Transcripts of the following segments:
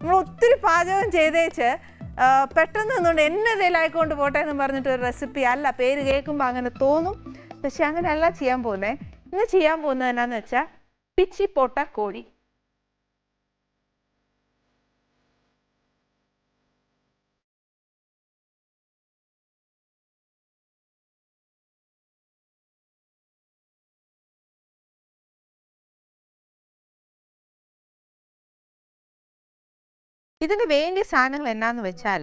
നമ്മൾ ഒത്തിരി പാചകം ചെയ്തേച്ച് പെട്ടെന്ന് നിന്നുകൊണ്ട് എന്നെ ഇതിലായിക്കൊണ്ട് പോട്ടെ എന്ന് പറഞ്ഞിട്ട് ഒരു റെസിപ്പി അല്ല പേര് കേൾക്കുമ്പോൾ അങ്ങനെ തോന്നും. പക്ഷെ അങ്ങനെയല്ല ചെയ്യാൻ പോകുന്നത് ഇന്ന് ചെയ്യാൻ പോകുന്നത് എന്നാന്ന് വെച്ചാൽ പിച്ചി പൊട്ട കോഴി. ഇതിന് വേണ്ടിയ സാധനങ്ങൾ എന്നാന്ന് വെച്ചാൽ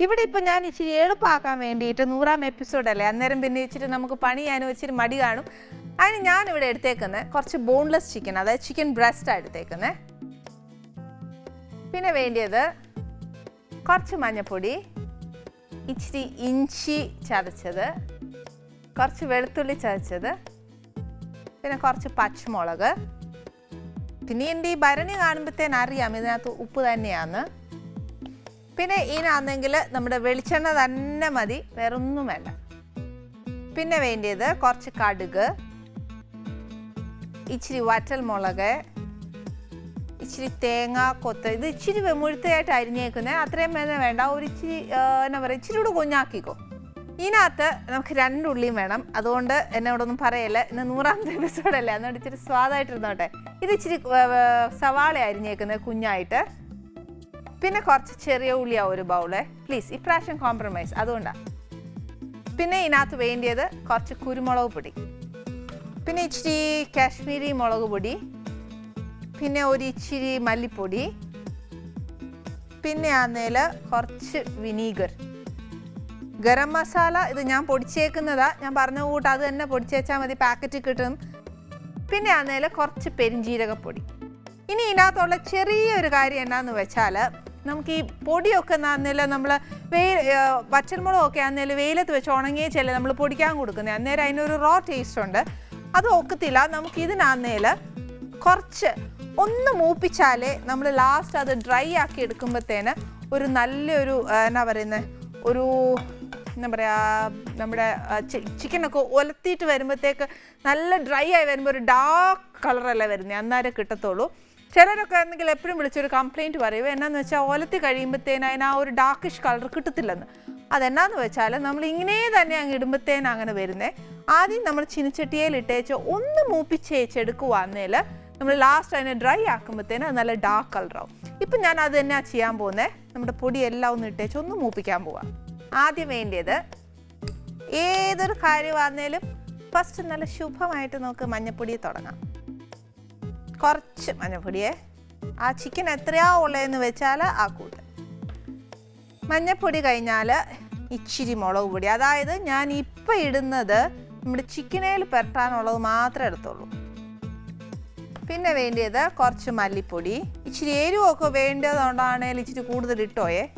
ഇവിടെ ഇപ്പം ഞാൻ ഇച്ചിരി എളുപ്പമാക്കാൻ വേണ്ടിയിട്ട് നൂറാം എപ്പിസോഡല്ലേ അന്നേരം പിന്നെ ഇച്ചിരി നമുക്ക് പണി ചെയ്യാനും ഇച്ചിരി മടി കാണും. അതിന് ഞാൻ ഇവിടെ എടുത്തേക്കുന്നത് കുറച്ച് ബോൺലെസ് ചിക്കൻ അതായത് ചിക്കൻ ബ്രസ്റ്റാണ് എടുത്തേക്കുന്നത് പിന്നെ വേണ്ടിയത് കുറച്ച് മഞ്ഞൾപ്പൊടി ഇച്ചിരി ഇഞ്ചി ചതച്ചത് കുറച്ച് വെളുത്തുള്ളി ചതച്ചത് പിന്നെ കുറച്ച് പച്ചമുളക്. പിന്നെ എന്റെ ഈ ഭരണി കാണുമ്പോഴത്തേന് അറിയാം ഇതിനകത്ത് ഉപ്പ് തന്നെയാണ് പിന്നെ ഇതിനാണെങ്കിൽ നമ്മുടെ വെളിച്ചെണ്ണ തന്നെ മതി വേറെ ഒന്നും വേണ്ട. പിന്നെ വേണ്ടിയത് കുറച്ച് കടുക് ഇച്ചിരി വറ്റൽ മുളക് ഇച്ചിരി തേങ്ങ കൊത്ത് ഇത് ഇച്ചിരി മുഴുത്തയായിട്ട് അരിഞ്ഞേക്കുന്നത് അത്രയും വേണ്ട ഒരു ഇച്ചിരി എന്നാ പറയുക ഇച്ചിരി കൂടെ കുഞ്ഞാക്കിക്കോ. ഇതിനകത്ത് നമുക്ക് രണ്ടുള്ളിയും വേണം. അതുകൊണ്ട് എന്നോടൊന്നും പറയല്ല. ഇന്ന് നൂറാമത്തെ എപ്പിസോഡല്ലേ അതുകൊണ്ട് ഇച്ചിരി സ്വാദായിട്ടിരുന്നോട്ടെ. ഇത് ഇച്ചിരി സവാള അരിഞ്ഞേക്കുന്നത് കുഞ്ഞായിട്ട്. പിന്നെ കുറച്ച് ചെറിയ ഉള്ളിയാ ഒരു ബൗൾ പ്ലീസ് ഇപ്രാവശ്യം കോംപ്രമൈസ് അതുകൊണ്ടാണ് പിന്നെ ഇതിനകത്ത് വേണ്ടിയത് കുറച്ച് കുരുമുളക് പൊടി. പിന്നെ ഇച്ചിരി കാശ്മീരി മുളക് പൊടി. പിന്നെ ഒരു ഇച്ചിരി മല്ലിപ്പൊടി. പിന്നെ ആന്നേൽ കുറച്ച് വിനീഗർ. ഗരം മസാല ഇത് ഞാൻ പൊടിച്ചേക്കുന്നതാ. ഞാൻ പറഞ്ഞ കൂട്ട് അത് തന്നെ പൊടിച്ചേച്ചാൽ മതി പാക്കറ്റ് കിട്ടും. പിന്നെ ആന്നേൽ കുറച്ച് പെരിഞ്ജീരകപ്പൊടി ഇനി ഇതിനകത്തുള്ള ചെറിയൊരു കാര്യം എന്നാന്ന് വെച്ചാൽ നമുക്ക് ഈ പൊടിയൊക്കെ അന്നേരം നമ്മൾ വെയിൽ പച്ചമുളകൊക്കെ അന്നേരം വെയിലത്ത് വെച്ച് ഉണങ്ങിയച്ചല്ലേ നമ്മൾ പൊടിക്കാൻ കൊടുക്കുന്നത് അന്നേരം അതിനൊരു റോ ടേസ്റ്റ് ഉണ്ട്. അത് ഒക്കത്തില്ല. നമുക്ക് ഇതിനാന്നേൽ കുറച്ച് ഒന്ന് മൂപ്പിച്ചാലേ നമ്മൾ ലാസ്റ്റ് അത് ഡ്രൈ ആക്കി എടുക്കുമ്പോഴത്തേന് ഒരു നല്ലൊരു എന്നാ പറയുന്നത് ഒരു എന്താ പറയുക നമ്മുടെ ചിക്കനൊക്കെ ഒലത്തിയിട്ട് വരുമ്പോഴത്തേക്ക് നല്ല ഡ്രൈ ആയി വരുമ്പോൾ ഒരു ഡാർക്ക് കളറല്ലേ വരുന്നത് അന്നേരം കിട്ടത്തുള്ളൂ. ചിലരൊക്കെ ആണെങ്കിൽ എപ്പോഴും വിളിച്ചൊരു കംപ്ലൈന്റ് പറയുക എന്നാന്ന് വെച്ചാൽ ഒലത്തി കഴിയുമ്പോഴത്തേന് അതിന് ആ ഒരു ഡാർക്കിഷ് കളർ കിട്ടത്തില്ലെന്ന്. അതെന്നാന്ന് വെച്ചാൽ നമ്മൾ ഇങ്ങനെ തന്നെ അങ്ങ് ഇടുമ്പോഴത്തേന് അങ്ങനെ വരുന്നത് ആദ്യം നമ്മൾ ചിനിച്ചട്ടിയിൽ ഇട്ടേച്ച് ഒന്ന് മൂപ്പിച്ചേച്ചെടുക്കുവാന്നേൽ നമ്മൾ ലാസ്റ്റ് അതിനെ ഡ്രൈ ആക്കുമ്പോഴത്തേന് അത് നല്ല ഡാർക്ക് കളറാവും ഇപ്പം ഞാൻ അത് തന്നെയാണ് ചെയ്യാൻ പോകുന്നത് നമ്മുടെ പൊടിയെല്ലാം ഒന്ന് ഇട്ടേച്ച് ഒന്ന് മൂപ്പിക്കാൻ പോവാം. ആദ്യം വേണ്ടിയത് ഏതൊരു കാര്യം വന്നാലും ഫസ്റ്റ് നല്ല ശുഭമായിട്ട് നമുക്ക് മഞ്ഞപ്പൊടി തുടങ്ങാം. കുറച്ച് മഞ്ഞപ്പൊടിയെ. ആ ചിക്കൻ എത്രയാ ഉള്ളതെന്ന് വെച്ചാൽ ആ കൂട്ട്. മഞ്ഞപ്പൊടി കഴിഞ്ഞാൽ ഇച്ചിരി മുളക് പൊടി. അതായത് ഞാൻ ഇപ്പം ഇടുന്നത് നമ്മുടെ ചിക്കനേൽ പെരട്ടാനുള്ളത് മാത്രമേ എടുത്തുള്ളൂ. പിന്നെ വേണ്ടിയത് കുറച്ച് മല്ലിപ്പൊടി. ഇച്ചിരി എരിവൊക്കെ വേണ്ടതുകൊണ്ടാണെങ്കിൽ ഇച്ചിരി കൂടുതൽ ഇട്ടോയേ.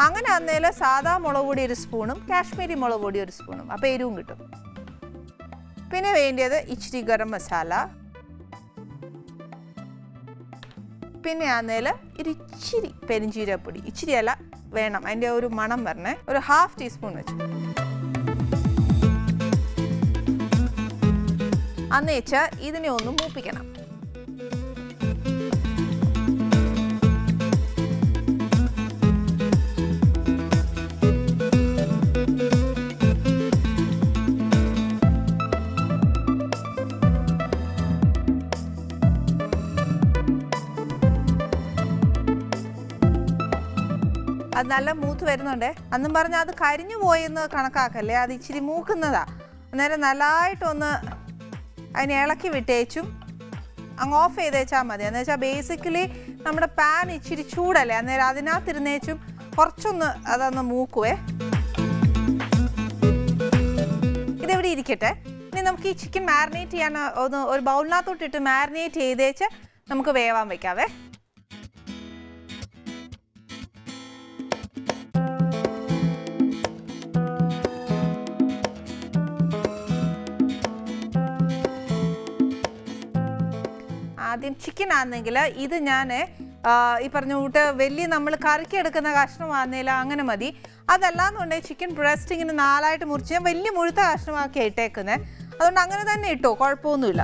അങ്ങനെ അന്നേല സാധാ മുളക് പൊടി ഒരു സ്പൂണും കാശ്മീരി മുളക് പൊടി ഒരു സ്പൂണും. അപ്പോൾ എരിവും കിട്ടും. പിന്നെ വേണ്ടിയത് ഇച്ചിരി ഗരം മസാല. പിന്നെ ആന്നേൽ ഒരു ഇച്ചിരി പെരിഞ്ചീരപ്പൊടി. ഇച്ചിരി അല്ല വേണം. അതിന്റെ ഒരു മണം വരണേ. ഒരു ഹാഫ് ടീസ്പൂൺ വെച്ചു. വെച്ചാൽ ഇതിനെ ഒന്ന് മൂപ്പിക്കണം. അത് നല്ല മൂത്ത് വരുന്നുണ്ട്. അന്നും പറഞ്ഞാൽ അത് കരിഞ്ഞു പോയെന്ന് കണക്കാക്കല്ലേ? അത് ഇച്ചിരി മൂക്കുന്നതാ. അന്നേരം നല്ലതായിട്ടൊന്ന് അതിനെ ഇളക്കി വിട്ടേച്ചും. അങ്ങ് ഓഫ് ചെയ്തേച്ചാൽ മതി. എന്ന് വെച്ചാൽ ബേസിക്കലി നമ്മുടെ പാൻ ഇച്ചിരി ചൂടല്ലേ? അന്നേരം അതിനകത്തിരുന്നേച്ചും. കുറച്ചൊന്ന് അതൊന്ന് മൂക്കുവേ. ഇതെവിടെ ഇരിക്കട്ടെ? ഇനി നമുക്ക് ഈ ചിക്കൻ മാരിനേറ്റ് ചെയ്യാൻ ഒന്ന് ഒരു ബൗളിനകത്തോട്ടിട്ട് മാരിനേറ്റ് ചെയ്തേച്ച് നമുക്ക് വേവാൻ വെക്കാവേ. ആദ്യം ചിക്കൻ ആണെങ്കിൽ ഇത് ഞാൻ ഈ പറഞ്ഞ കൂട്ട് വലിയ നമ്മൾ കറിക്ക് എടുക്കുന്ന കഷ്ണമാണെന്നില്ല അങ്ങനെ മതി. അതല്ലാന്നുണ്ടെങ്കിൽ ചിക്കൻ ബ്രസ്റ്റ് ഇങ്ങനെ നാലായിട്ട് മുറിച്ച് ഞാൻ വലിയ മുഴുത്ത കഷ്ണമാക്കി ഇട്ടേക്കുന്നത് അതുകൊണ്ട് അങ്ങനെ തന്നെ ഇട്ടോ കുഴപ്പമൊന്നുമില്ല.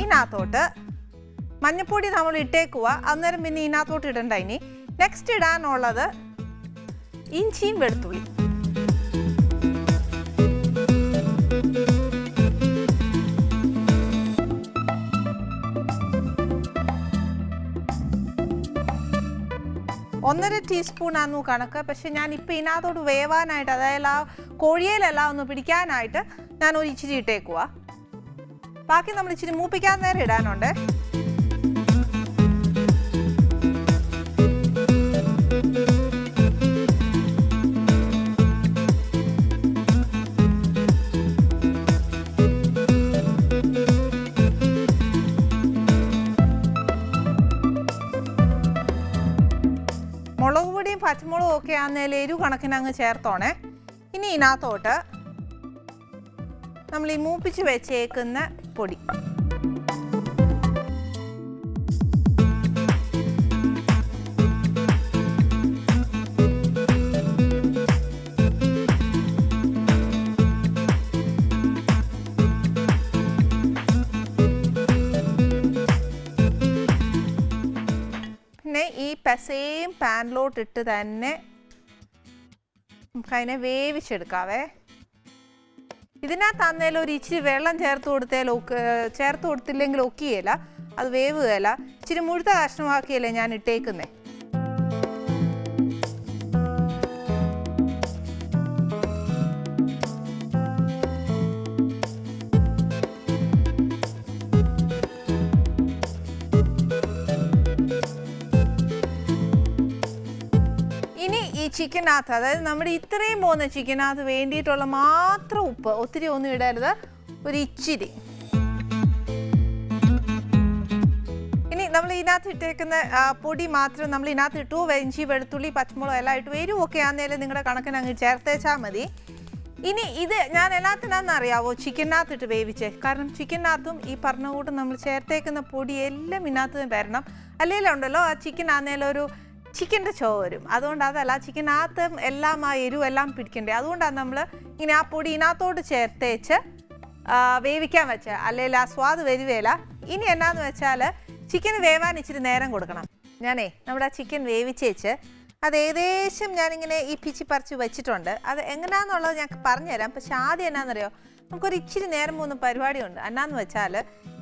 ഇതിനകത്തോട്ട് മഞ്ഞപ്പൊടി നമ്മൾ ഇട്ടേക്കുക അന്നേരം പിന്നെ ഇതിനകത്തോട്ട് ഇടണ്ട ഇനി. നെക്സ്റ്റ് ഇടാനുള്ളത് ഇഞ്ചിയും വെളുത്തുള്ളി ഒന്നര ടീസ്പൂൺ ആന്നു കണക്ക്. പക്ഷെ ഞാൻ ഇപ്പം ഇതിനകത്തോട് വേവാനായിട്ട് അതായത് ആ കോഴിയിലെല്ലാം ഒന്ന് പിടിക്കാനായിട്ട് ഞാൻ ഒരു ഇച്ചിരി ഇട്ടേക്കുക ബാക്കി നമ്മൾ ഇച്ചിരി മൂപ്പിക്കാൻ നേരം ഇടാനുണ്ട്. പച്ചമുളകും ഒക്കെ ആന്നേൽ എരിവ് കണക്കിന് അങ്ങ് ചേർത്തോണേ. ഇനി ഇതിനകത്തോട്ട് നമ്മൾ ഈ മൂപ്പിച്ച് വെച്ചേക്കുന്ന പൊടി. പാനിലോട്ടിട്ട് തന്നെ നമുക്കതിനെ വേവിച്ചെടുക്കാവേ. ഇതിനകത്ത് അന്നേലും ഒരു ഇച്ചിരി വെള്ളം ചേർത്ത് കൊടുത്താൽ ചേർത്ത് കൊടുത്തില്ലെങ്കിൽ ഒക്കെയല്ല അത് വേവുകയല്ല. ഇച്ചിരി മുഴുത്ത കഷ്ണമാക്കിയല്ലേ ഞാൻ ഇട്ടേക്കുന്നേ. ചിക്കനകത്ത് അതായത് നമ്മുടെ ഇത്രയും പോകുന്ന ചിക്കനകത്ത് വേണ്ടിയിട്ടുള്ള മാത്രം ഉപ്പ് ഒത്തിരി ഒന്നും ഇടരുത്. ഒരു ഇച്ചിരി. ഇനി നമ്മൾ ഇതിനകത്ത് ഇട്ടേക്കുന്ന പൊടി മാത്രം നമ്മൾ ഇതിനകത്ത് ഇട്ടു. വെഞ്ചി വെളുത്തുള്ളി പച്ചമുളക് എല്ലാം ഇട്ടു എരിവൊക്കെ ആണെങ്കിലും നിങ്ങളുടെ കണക്കിന് അങ്ങ് ചേർത്തേച്ചാൽ മതി. ഇനി ഇത് ഞാൻ എല്ലാത്തിനാന്ന് അറിയാവോ? ചിക്കനകത്തിട്ട് വേവിച്ചേ. കാരണം ചിക്കനകത്തും ഈ പറഞ്ഞ കൂട്ട് നമ്മൾ ചേർത്തേക്കുന്ന പൊടി എല്ലാം ഇതിനകത്ത് വരണം. അല്ലെങ്കിൽ ഉണ്ടല്ലോ ആ ചിക്കൻ ആന്നേലൊരു ചിക്കന്റെ ചോ വരും. അതുകൊണ്ട് അതല്ല ചിക്കനകത്ത് എല്ലാം ആ എരിവും എല്ലാം പിടിക്കണ്ടേ? അതുകൊണ്ടാണ് നമ്മൾ ഇങ്ങനെ ആ പൊടി ഇതിനകത്തോട്ട് ചേർത്തേച്ച് വേവിക്കാൻ വെച്ച. അല്ലെങ്കിൽ ആ സ്വാദ് വരുവേല ഇനി എന്നാന്ന് വെച്ചാൽ ചിക്കൻ വേവാൻ ഇച്ചിരി നേരം കൊടുക്കണം. ഞാനേ നമ്മുടെ ആ ചിക്കൻ വേവിച്ചേച്ച് അത് ഏകദേശം ഞാനിങ്ങനെ ഈ പിച്ചി പറിച്ച് വെച്ചിട്ടുണ്ട്. അത് എങ്ങനെയാണെന്നുള്ളത് ഞാൻ പറഞ്ഞുതരാം. പക്ഷെ ആദ്യം എന്നാണെന്നറിയോ നമുക്കൊരു ഇച്ചിരി നേരം മൂന്ന് പരിപാടിയുണ്ട്. എന്നാന്ന് വെച്ചാൽ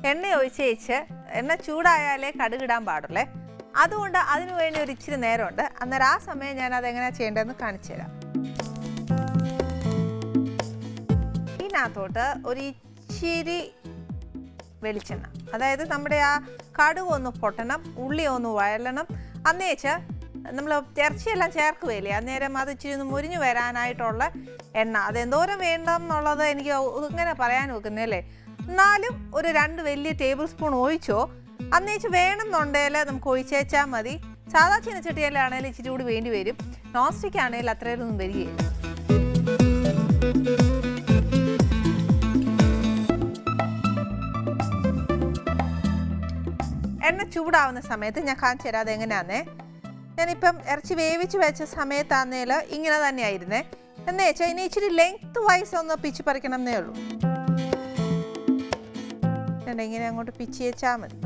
എണ്ണ ഒഴിച്ചേച്ച് എണ്ണ ചൂടായാലേ കടുകിടാൻ പാടുള്ളേ. അതുകൊണ്ട് അതിനു വേണ്ടി ഒരു ഇച്ചിരി നേരമുണ്ട്. അന്നേരം ആ സമയം ഞാൻ അതെങ്ങനെ ചെയ്യേണ്ടതെന്ന് കാണിച്ചു തരാം. ഇതിനകത്തോട്ട് ഒരു ഇച്ചിരി വെളിച്ചെണ്ണ. അതായത് നമ്മുടെ ആ കടുക് ഒന്ന് പൊട്ടണം ഉള്ളി ഒന്ന് വഴലണം. അന്നേച്ച് നമ്മൾ ഇറച്ചിയെല്ലാം ചേർക്കുകയില്ലേ അന്നേരം അത് ഇച്ചിരി ഒന്ന് മുരിഞ്ഞു വരാനായിട്ടുള്ള എണ്ണ. അത് എന്തോരം വേണം എന്നുള്ളത് എനിക്ക് ഇങ്ങനെ പറയാൻ വെക്കുന്നല്ലേ എന്നാലും ഒരു രണ്ട് വലിയ ടേബിൾ സ്പൂൺ ഒഴിച്ചോ അന്നേച്ച് വേണമെന്നുണ്ടെങ്കിൽ നമുക്ക് ഒഴിച്ചേച്ചാൽ മതി. സാധാ ചീനച്ചട്ടിയിലാണെങ്കിലും ഇച്ചിരി കൂടി വേണ്ടി വരും. നോൺ സ്റ്റിക്ക് ആണെങ്കിൽ അത്രയൊന്നും വരികയില്ല. എണ്ണ ചൂടാവുന്ന സമയത്ത് ഞാൻ കാണിച്ചു തരാം അതെങ്ങനെയാന്നേ. ഞാനിപ്പം ഇറച്ചി വേവിച്ച് വെച്ച സമയത്താന്നേൽ ഇങ്ങനെ തന്നെയായിരുന്നേ. എന്ന് വെച്ചാൽ ഇനി ഇച്ചിരി ലെങ്ത് വൈസ് ഒന്ന് പിച്ച് പറിക്കണം എന്നേ ഉള്ളൂ ഇങ്ങനെ അങ്ങോട്ട് പിച്ച് വെച്ചാൽ മതി.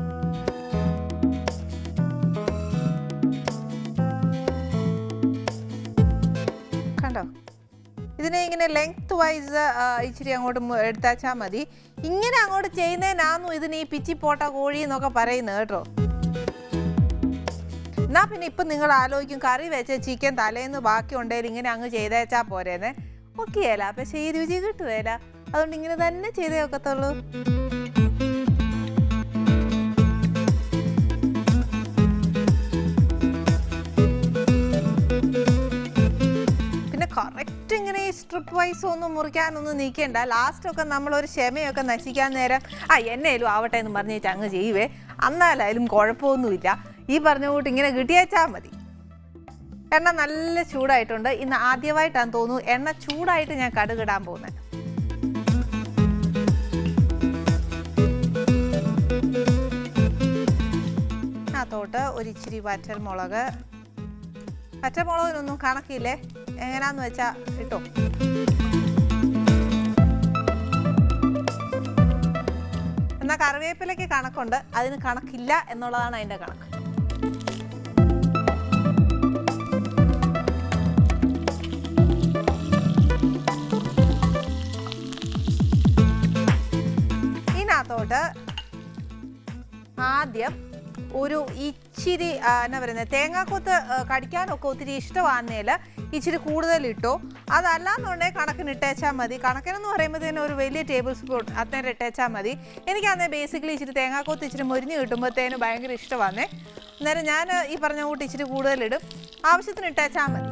കണ്ടോ? ഇതിനെ ഇങ്ങനെ ലെങ്ത് വൈസ് ഇച്ചിരി അങ്ങോട്ട് എടുത്താച്ചാൽ മതി. ഇങ്ങനെ അങ്ങോട്ട് ചെയ്യുന്നതിനാന്നു ഇതിന് ഈ പിച്ചി പോട്ട കോഴി എന്നൊക്കെ പറയുന്നത് കേട്ടോ. എന്നാ പിന്നെ ഇപ്പം നിങ്ങൾ ആലോചിക്കും കറി വെച്ച ചിക്കൻ തലേന്ന് ബാക്കി ഉണ്ടെങ്കിൽ ഇങ്ങനെ അങ്ങ് ചെയ്തേച്ചാ പോരേന്നെ. ഒക്കെയല്ല പക്ഷേ ഈ രുചി കിട്ടുകയില്ല. അതുകൊണ്ട് ഇങ്ങനെ തന്നെ ചെയ്തേ ഒക്കത്തുള്ളൂ. സ്ട്രിപ്പ് വൈസ് ഒന്നും മുറിക്കാനൊന്നും നീക്കേണ്ട. ലാസ്റ്റൊക്കെ നമ്മളൊരു ക്ഷമയൊക്കെ നശിക്കാൻ നേരം ആ എന്നേലും ആവട്ടെ എന്ന് പറഞ്ഞിട്ട് അങ്ങ് ചെയ്യുവേ അന്നാലായാലും കുഴപ്പമൊന്നുമില്ല. ഈ പറഞ്ഞ കൂട്ട് ഇങ്ങനെ കിട്ടിയേച്ചാൽ മതി. എണ്ണ നല്ല ചൂടായിട്ടുണ്ട്. ഇന്ന് ആദ്യമായിട്ടാണ് തോന്നുന്നു എണ്ണ ചൂടായിട്ട് ഞാൻ കടുകിടാൻ പോകുന്നത് അതിനകത്തോട്ട് ഒരിച്ചിരി വറ്റൽ മുളക് പച്ചമുളകിനൊന്നും കണക്കില്ലേ? എങ്ങനാന്ന് വെച്ചാ ഇട്ടോ എന്നാൽ കറിവേപ്പിലയ്ക്ക് കണക്കുണ്ട്. അതിന് കണക്കില്ല എന്നുള്ളതാണ് അതിന്റെ കണക്ക്. ഇതിനകത്തോട്ട് ആദ്യം ഒരു ഇച്ചിരി എന്നാ പറയുന്നത് തേങ്ങാക്കൊത്ത് കടിക്കാനൊക്കെ ഒത്തിരി ഇഷ്ടമാകുന്നതിൽ ഇച്ചിരി കൂടുതൽ ഇട്ടോ അതല്ലാന്നുണ്ടെങ്കിൽ കണക്കിന് ഇട്ടേച്ചാൽ മതി. കണക്കിനെന്ന് പറയുമ്പോഴത്തേനും ഒരു വലിയ ടേബിൾ സ്പൂൺ അന്നേരം ഇട്ടേച്ചാൽ മതി. എനിക്കന്നേ ബേസിക്കലി ഇച്ചിരി തേങ്ങാക്കോത്ത് ഇച്ചിരി മുരിഞ്ഞ് കിട്ടുമ്പോഴത്തേനും ഭയങ്കര ഇഷ്ടമാണേ അന്നേരം ഞാൻ ഈ പറഞ്ഞ കൂട്ടി ഇച്ചിരി കൂടുതലിടും. ആവശ്യത്തിന് ഇട്ടേച്ചാൽ മതി.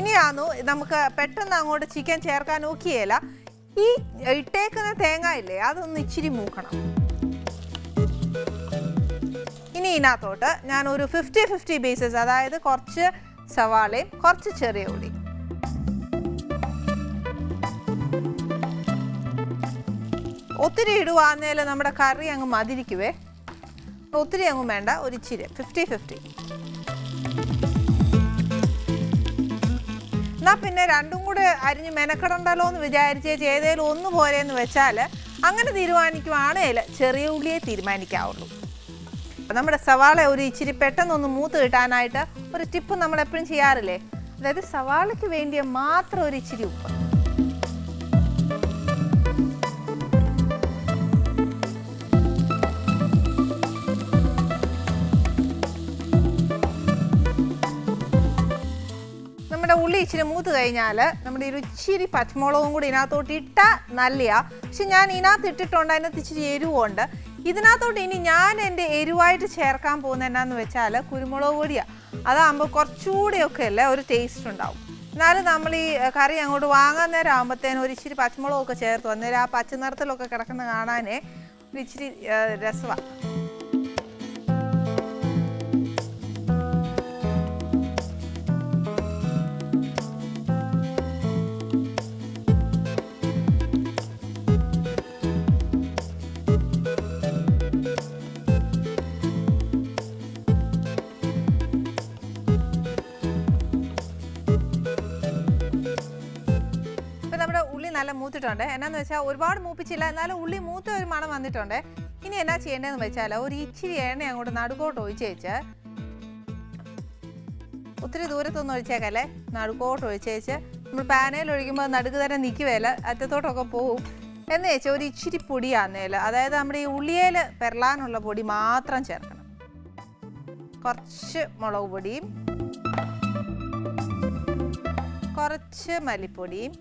ഇനിയാന്നു നമുക്ക് പെട്ടെന്ന് അങ്ങോട്ട് ചിക്കൻ ചേർക്കാൻ നോക്കിയേല. ഈ ഇട്ടേക്കുന്ന തേങ്ങ ഇല്ലേ അതൊന്ന് ഇച്ചിരി മൂക്കണം. ഇനി ഇതിനകത്തോട്ട് ഞാൻ ഒരു ഫിഫ്റ്റി ഫിഫ്റ്റി ബേസസ് അതായത് കുറച്ച് സവാളയും കുറച്ച് ചെറിയ ഉള്ളി. ഒത്തിരി ഇടുവാന്നേൽ നമ്മുടെ കറി അങ്ങ് മതിരിക്കുവേ. ഒത്തിരി അങ്ങ് വേണ്ട ഒരു ഇച്ചിരി ഫിഫ്റ്റി ഫിഫ്റ്റി എന്നാൽ പിന്നെ രണ്ടും കൂടെ അരിഞ്ഞ് മെനക്കെടണ്ടല്ലോ എന്ന് വിചാരിച്ച് ചെയ്തേലും ഒന്ന് പോരെന്ന് വെച്ചാൽ അങ്ങനെ തീരുമാനിക്കുവാണേൽ ചെറിയ ഉള്ളിയെ തീരുമാനിക്കാവുള്ളൂ. നമ്മുടെ സവാള ഒരു ഇച്ചിരി പെട്ടെന്നൊന്ന് മൂത്ത് കിട്ടാനായിട്ട് ഒരു ടിപ്പ് നമ്മൾ എപ്പോഴും ചെയ്യാറില്ലേ? അതായത് സവാളയ്ക്ക് വേണ്ടിയ മാത്രം ഒരു ഇച്ചിരി ഉപ്പ്. നമ്മുടെ ഉള്ളി ഇച്ചിരി മൂത്ത് കഴിഞ്ഞാൽ നമ്മുടെ ഒരു ഇച്ചിരി പച്ചമുളകും കൂടി ഇതിനകത്തോട്ട് ഇട്ടാൽ നല്ലയാ. പക്ഷെ ഞാൻ ഇതിനകത്ത് ഇട്ടിട്ടുണ്ട് അതിനകത്ത് ഇച്ചിരി എരിവുണ്ട്. ഇതിനകത്തോട്ട് ഇനി ഞാൻ എന്റെ എരിവായിട്ട് ചേർക്കാൻ പോകുന്ന എന്നാന്ന് വെച്ചാൽ കുരുമുളക് പൊടിയാണ് അതാകുമ്പോൾ കുറച്ചുകൂടിയൊക്കെ അല്ലേ ഒരു ടേസ്റ്റ് ഉണ്ടാവും. എന്നാലും നമ്മൾ ഈ കറി അങ്ങോട്ട് വാങ്ങാൻ നേരം ആകുമ്പോഴത്തേനും ഒരു ഇച്ചിരി പച്ചമുളകൊക്കെ ചേർത്ത് അന്നേരം ആ പച്ച നിറത്തിലൊക്കെ കിടക്കുന്ന കാണാനേ ഒരു ഇച്ചിരി രസമാണ് മൂത്തിട്ടുണ്ട് എന്നാന്ന് വെച്ചാൽ ഒരുപാട് മൂപ്പിച്ചില്ല. എന്നാലും ഉള്ളി മൂത്ത ഒരു മണം വന്നിട്ടുണ്ട്. ഇനി എന്നാ ചെയ്യേണ്ടതെന്ന് വെച്ചാൽ ഒരു ഇച്ചിരി എണ്ണ അങ്ങോട്ട് നടുക്കോട്ട് ഒഴിച്ച് വെച്ച് ഒത്തിരി ദൂരത്തൊന്നും ഒഴിച്ചേക്കല്ലേ? നടുക്കോട്ട് ഒഴിച്ച് വെച്ച് നമ്മൾ പാനയിൽ ഒഴിക്കുമ്പോൾ നടുക്ക് തന്നെ നിൽക്കുകയല്ല. അറ്റത്തോട്ടൊക്കെ പോവും. എന്ന് വെച്ചാൽ ഒരു ഇച്ചിരി പൊടിയാന്നേൽ അതായത് നമ്മുടെ ഈ ഉള്ളിയേൽ പെരളാനുള്ള പൊടി മാത്രം ചേർക്കണം. കുറച്ച് മുളക് പൊടിയും കുറച്ച് മല്ലിപ്പൊടിയും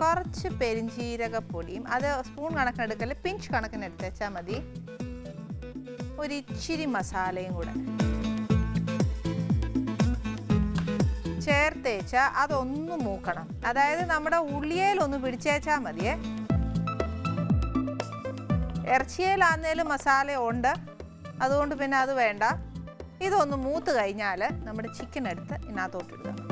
കുറച്ച് പെരിഞ്ജീരകപ്പൊടിയും അത് സ്പൂൺ കണക്കിന് എടുക്കൽ പിഞ്ച് കണക്കിന് വെച്ചാൽ മതി. ഒരിച്ചിരി മസാലയും കൂടെ. ചേർത്തേച്ച അതൊന്ന് മൂക്കണം. അതായത് നമ്മുടെ ഉള്ളിയേലൊന്ന് പിടിച്ചേച്ചാൽ മതിയേ. ഇറച്ചിയേലാന്നേലും മസാല ഉണ്ട്. അതുകൊണ്ട് പിന്നെ അത് വേണ്ട. ഇതൊന്ന് മൂത്ത് കഴിഞ്ഞാൽ നമ്മുടെ ചിക്കൻ എടുത്ത് ഇതിനകത്തോട്ടിടുക.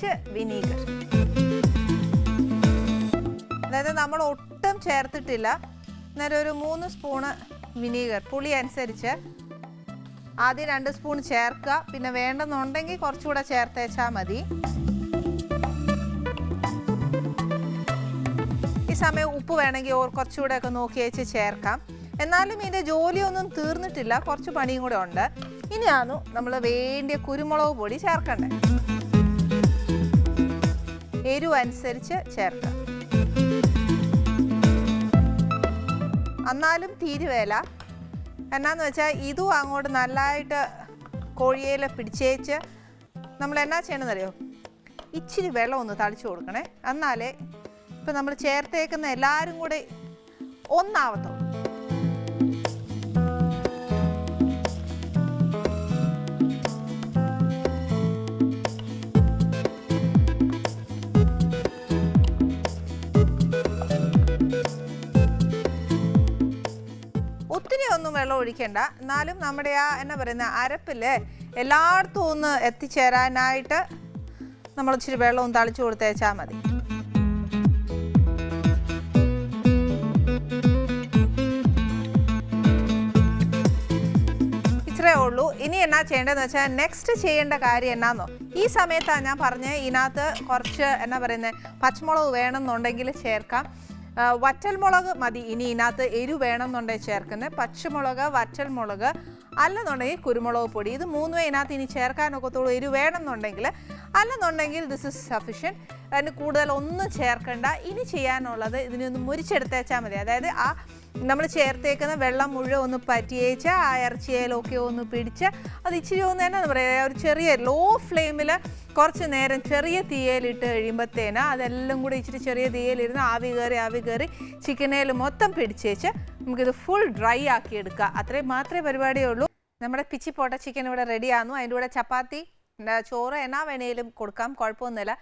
കുറച്ച് വിനീഗർ. അതായത് നമ്മൾ ഒട്ടും ചേർത്തിട്ടില്ല. അന്നേരം ഒരു മൂന്ന് സ്പൂണ് വിനീഗർ. പുളി അനുസരിച്ച് ആദ്യം രണ്ട് സ്പൂൺ ചേർക്കുക. പിന്നെ വേണ്ടെന്നുണ്ടെങ്കിൽ കുറച്ചുകൂടെ ചേർത്തേച്ചാൽ മതി. ഈ സമയം ഉപ്പ് വേണമെങ്കിൽ കുറച്ചുകൂടെ ഒക്കെ നോക്കി വെച്ച് ചേർക്കാം. എന്നാലും ഇതിന്റെ ജോലിയൊന്നും തീർന്നിട്ടില്ല. കുറച്ച് പണിയും കൂടെ ഉണ്ട്. ഇനിയാണ് നമ്മൾ വേണ്ടിയ കുരുമുളക് പൊടി ചേർക്കണ്ടേ? എരിവ് അനുസരിച്ച് ചേർക്കാം. എന്നാലും തീരുവേല. എന്നാന്ന് വെച്ചാൽ ഇതും അങ്ങോട്ട് നല്ലതായിട്ട് കോഴിയേല പിടിച്ചേച്ച് നമ്മൾ എന്നാ ചെയ്യണമെന്നറിയോ ഇച്ചിരി വെള്ളം ഒന്ന് തളിച്ചു കൊടുക്കണേ. എന്നാലേ ഇപ്പം നമ്മൾ ചേർത്തേക്കുന്ന എല്ലാവരും കൂടെ ഒന്നാവത്തുള്ളൂ. വെള്ളം ഒഴിക്കേണ്ട. എന്നാലും നമ്മുടെ ആ എന്നാ പറയുന്ന അരപ്പിൽ എല്ലായിടത്തും ഒന്ന് എത്തിച്ചേരാനായിട്ട് നമ്മൾ ഇച്ചിരി വെള്ളവും തളിച്ചു കൊടുത്തേച്ചാൽ മതി. ഉള്ളൂ. ഇനി എന്നാ ചെയ്യേണ്ടതെന്ന് വെച്ചാൽ നെക്സ്റ്റ് ചെയ്യേണ്ട കാര്യം എന്നാന്നോ? ഈ സമയത്താണ് ഞാൻ പറഞ്ഞത് ഇതിനകത്ത് കുറച്ച് എന്നാ പറയുന്നത് പച്ചമുളക് വേണമെന്നുണ്ടെങ്കിൽ ചേർക്കാം. വറ്റൽമുളക് മതി. ഇനി ഇതിനകത്ത് എരു വേണമെന്നുണ്ടെങ്കിൽ ചേർക്കുന്നത് പച്ചമുളക് വറ്റൽമുളക് അല്ലെന്നുണ്ടെങ്കിൽ കുരുമുളക് പൊടി. ഇത് മൂന്നും ഇതിനകത്ത് ഇനി ചേർക്കാനൊക്കത്തുള്ളൂ എരു വേണമെന്നുണ്ടെങ്കിൽ. അല്ലെന്നുണ്ടെങ്കിൽ ദിസ് ഇസ് സഫിഷ്യന്റ് അതിന് കൂടുതൽ ഒന്നും ചേർക്കണ്ട. ഇനി ചെയ്യാനുള്ളത് ഇതിനൊന്ന് മുരിച്ചെടുത്തേച്ചാൽ മതി. അതായത് ആ നമ്മൾ ചേർത്തേക്കുന്ന വെള്ളം മുഴുവൻ ഒന്ന് പറ്റിയേച്ച് ആ ഇറച്ചിയിലൊക്കെ ഒന്ന് പിടിച്ച് അത് ഇച്ചിരി ഒന്ന് എന്നാ പറയുക ഒരു ചെറിയ ലോ ഫ്ലെയിമിൽ കുറച്ച് നേരം ചെറിയ തീയലിട്ട് കഴിയുമ്പോഴത്തേന് അതെല്ലാം കൂടി ഇച്ചിരി ചെറിയ തീയലിരുന്ന് ആവി കയറി ആവി കയറി ചിക്കനേൽ മൊത്തം പിടിച്ചേച്ച് നമുക്കിത് ഫുൾ ഡ്രൈ ആക്കി എടുക്കുക. അത്രയും മാത്രമേ പരിപാടിയേ ഉള്ളൂ. നമ്മുടെ പിച്ചി പോട്ട ചിക്കൻ ഇവിടെ റെഡിയാകുന്നു അതിന്റെ കൂടെ ചപ്പാത്തി എന്താ ചോറ് എന്നാ വേണേലും കൊടുക്കാം. കുഴപ്പമൊന്നുമില്ല.